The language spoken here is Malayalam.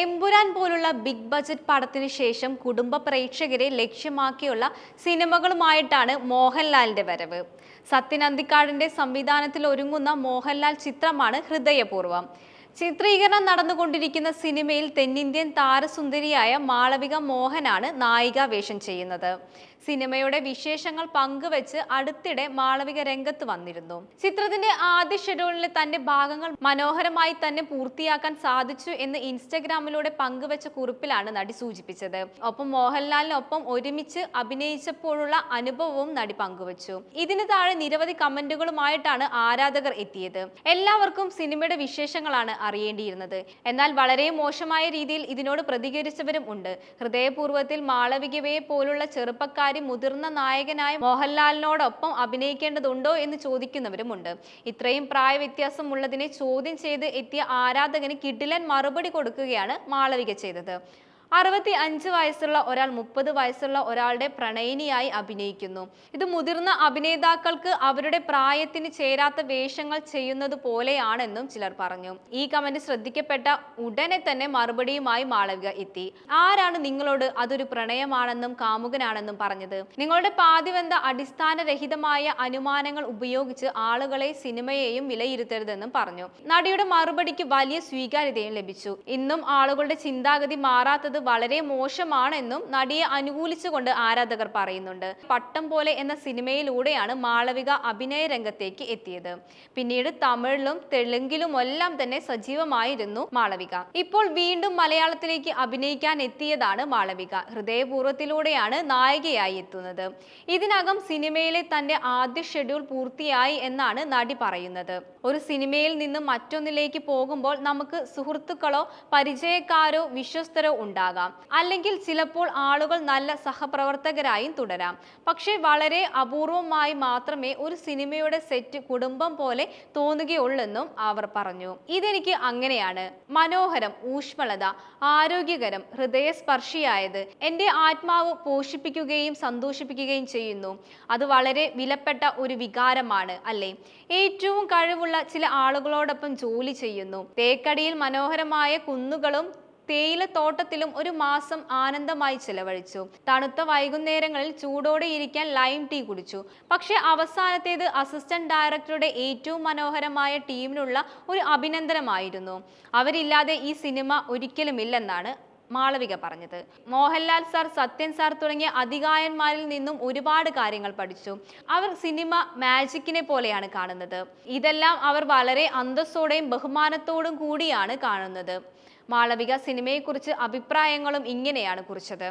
എമ്പുരാൻ പോലുള്ള ബിഗ് ബജറ്റ് പടത്തിന് ശേഷം കുടുംബ പ്രേക്ഷകരെ ലക്ഷ്യമാക്കിയുള്ള സിനിമകളുമായിട്ടാണ് മോഹൻലാലിന്റെ വരവ്. സത്യൻ അന്തിക്കാടിന്റെ സംവിധാനത്തിൽ ഒരുങ്ങുന്ന മോഹൻലാൽ ചിത്രമാണ് ഹൃദയപൂർവം. ചിത്രീകരണം നടന്നുകൊണ്ടിരിക്കുന്ന സിനിമയിൽ തെന്നിന്ത്യൻ താരസുന്ദരിയായ മാളവിക മോഹനാണ് നായിക വേഷം ചെയ്യുന്നത്. സിനിമയുടെ വിശേഷങ്ങൾ പങ്കുവച്ച് അടുത്തിടെ മാളവിക രംഗത്ത് വന്നിരുന്നു. ചിത്രത്തിന്റെ ആദ്യ ഷെഡ്യൂളിലെ തന്റെ ഭാഗങ്ങൾ മനോഹരമായി തന്നെ പൂർത്തിയാക്കാൻ സാധിച്ചു എന്ന് ഇൻസ്റ്റഗ്രാമിലൂടെ പങ്കുവച്ച കുറിപ്പിലാണ് നടി സൂചിപ്പിച്ചത്. ഒപ്പം മോഹൻലാലിനൊപ്പം ഒരുമിച്ച് അഭിനയിച്ചപ്പോഴുള്ള അനുഭവവും നടി പങ്കുവച്ചു. ഇതിന് താഴെ നിരവധി കമന്റുകളുമായിട്ടാണ് ആരാധകർ എത്തിയത്. എല്ലാവർക്കും സിനിമയുടെ വിശേഷങ്ങളാണ് അറിയേണ്ടിയിരുന്നത്. എന്നാൽ വളരെ മോശമായ രീതിയിൽ ഇതിനോട് പ്രതികരിച്ചവരും ഉണ്ട്. ഹൃദയപൂർവത്തിൽ മാളവികവയെ പോലുള്ള ചെറുപ്പക്കാരി മുതിർന്ന നായകനായ മോഹൻലാലിനോടൊപ്പം അഭിനയിക്കേണ്ടതുണ്ടോ എന്ന് ചോദിക്കുന്നവരുമുണ്ട്. ഇത്രയും പ്രായ വ്യത്യാസമുള്ളതിനെ ചോദ്യം ചെയ്ത് എത്തിയ ആരാധകന് കിഡിലൻ മറുപടി കൊടുക്കുകയാണ് മാളവിക ചെയ്തത്. അറുപത്തി അഞ്ച് വയസ്സുള്ള ഒരാൾ മുപ്പത് വയസ്സുള്ള ഒരാളുടെ പ്രണയിനിയായി അഭിനയിക്കുന്നു. ഇത് മുതിർന്ന അഭിനേതാക്കൾക്ക് അവരുടെ പ്രായത്തിന് ചേരാത്ത വേഷങ്ങൾ ചെയ്യുന്നത് പോലെയാണെന്നും ചിലർ പറഞ്ഞു. ഈ കമന്റ് ശ്രദ്ധിക്കപ്പെട്ട ഉടനെ തന്നെ മറുപടിയുമായി മാളവിക എത്തി. ആരാണ് നിങ്ങളോട് അതൊരു പ്രണയമാണെന്നും കാമുകനാണെന്നും പറഞ്ഞത്? നിങ്ങളുടെ പാതിവെന്ത അടിസ്ഥാനരഹിതമായ അനുമാനങ്ങൾ ഉപയോഗിച്ച് ആളുകളെ സിനിമയെയും വിലയിരുത്തരുതെന്നും പറഞ്ഞു. നടിയുടെ മറുപടിക്ക് വലിയ സ്വീകാര്യതയും ലഭിച്ചു. ഇന്നും ആളുകളുടെ ചിന്താഗതി മാറാത്തത് വളരെ മോശമാണെന്നും നടിയെ അനുകൂലിച്ചുകൊണ്ട് ആരാധകർ പറയുന്നുണ്ട്. പട്ടം പോലെ എന്ന സിനിമയിലൂടെയാണ് മാളവിക അഭിനയ രംഗത്തേക്ക് എത്തിയത്. പിന്നീട് തമിഴിലും തെലുങ്കിലും എല്ലാം തന്നെ സജീവമായിരുന്നു മാളവിക. ഇപ്പോൾ വീണ്ടും മലയാളത്തിലേക്ക് അഭിനയിക്കാൻ എത്തിയതാണ് മാളവിക. ഹൃദയപൂർവത്തിലൂടെയാണ് നായികയായി എത്തുന്നത്. ഇതിനകം സിനിമയിലെ തന്റെ ആദ്യ ഷെഡ്യൂൾ പൂർത്തിയായി എന്നാണ് നടി പറയുന്നത്. ഒരു സിനിമയിൽ നിന്ന് മറ്റൊന്നിലേക്ക് പോകുമ്പോൾ നമുക്ക് സുഹൃത്തുക്കളോ പരിചയക്കാരോ വിശ്വസ്തരോ ഉണ്ടാകാം. അല്ലെങ്കിൽ ചിലപ്പോൾ ആളുകൾ നല്ല സഹപ്രവർത്തകരായും തുടരാം. പക്ഷേ വളരെ അപൂർവമായി മാത്രമേ ഒരു സിനിമയുടെ സെറ്റ് കുടുംബം പോലെ തോന്നുകയുള്ളെന്നും അവർ പറഞ്ഞു. ഇതെനിക്ക് അങ്ങനെയാണ്. മനോഹരം ഊഷ്മളത ആരോഗ്യകരം ഹൃദയസ്പർശിയായത് എന്റെ ആത്മാവ് പോഷിപ്പിക്കുകയും സന്തോഷിപ്പിക്കുകയും ചെയ്യുന്നു. അത് വളരെ വിലപ്പെട്ട ഒരു വികാരമാണ് അല്ലേ? ഏറ്റവും കഴിവുള്ള ചില ആളുകളോടൊപ്പം ജോലി ചെയ്യുന്നു. തേക്കടിയിൽ മനോഹരമായ കുന്നുകളും തേയിലത്തോട്ടത്തിലും ഒരു മാസം ആനന്ദമായി ചിലവഴിച്ചു. തണുത്ത വൈകുന്നേരങ്ങളിൽ ചൂടോടെ ഇരിക്കാൻ ലൈം ടീ കുടിച്ചു. പക്ഷേ അവസാനത്തേത് അസിസ്റ്റന്റ് ഡയറക്ടറുടെ ഏറ്റവും മനോഹരമായ ടീമിനുള്ള ഒരു അഭിനന്ദനമായിരുന്നു. അവരില്ലാതെ ഈ സിനിമ ഒരിക്കലുമില്ലെന്നാണ് മാളവിക പറഞ്ഞത്. മോഹൻലാൽ സാർ സത്യൻ സാർ തുടങ്ങിയ അധികായന്മാരിൽ നിന്നും ഒരുപാട് കാര്യങ്ങൾ പഠിച്ചു. അവർ സിനിമ മാജിക്കിനെ പോലെയാണ് കാണുന്നത്. ഇതെല്ലാം അവർ വളരെ അന്തസ്സോടെയും ബഹുമാനത്തോടും കൂടിയാണ് കാണുന്നത്. മാളവിക സിനിമയെക്കുറിച്ച് അഭിപ്രായങ്ങളും ഇങ്ങനെയാണ് കുറിച്ചത്.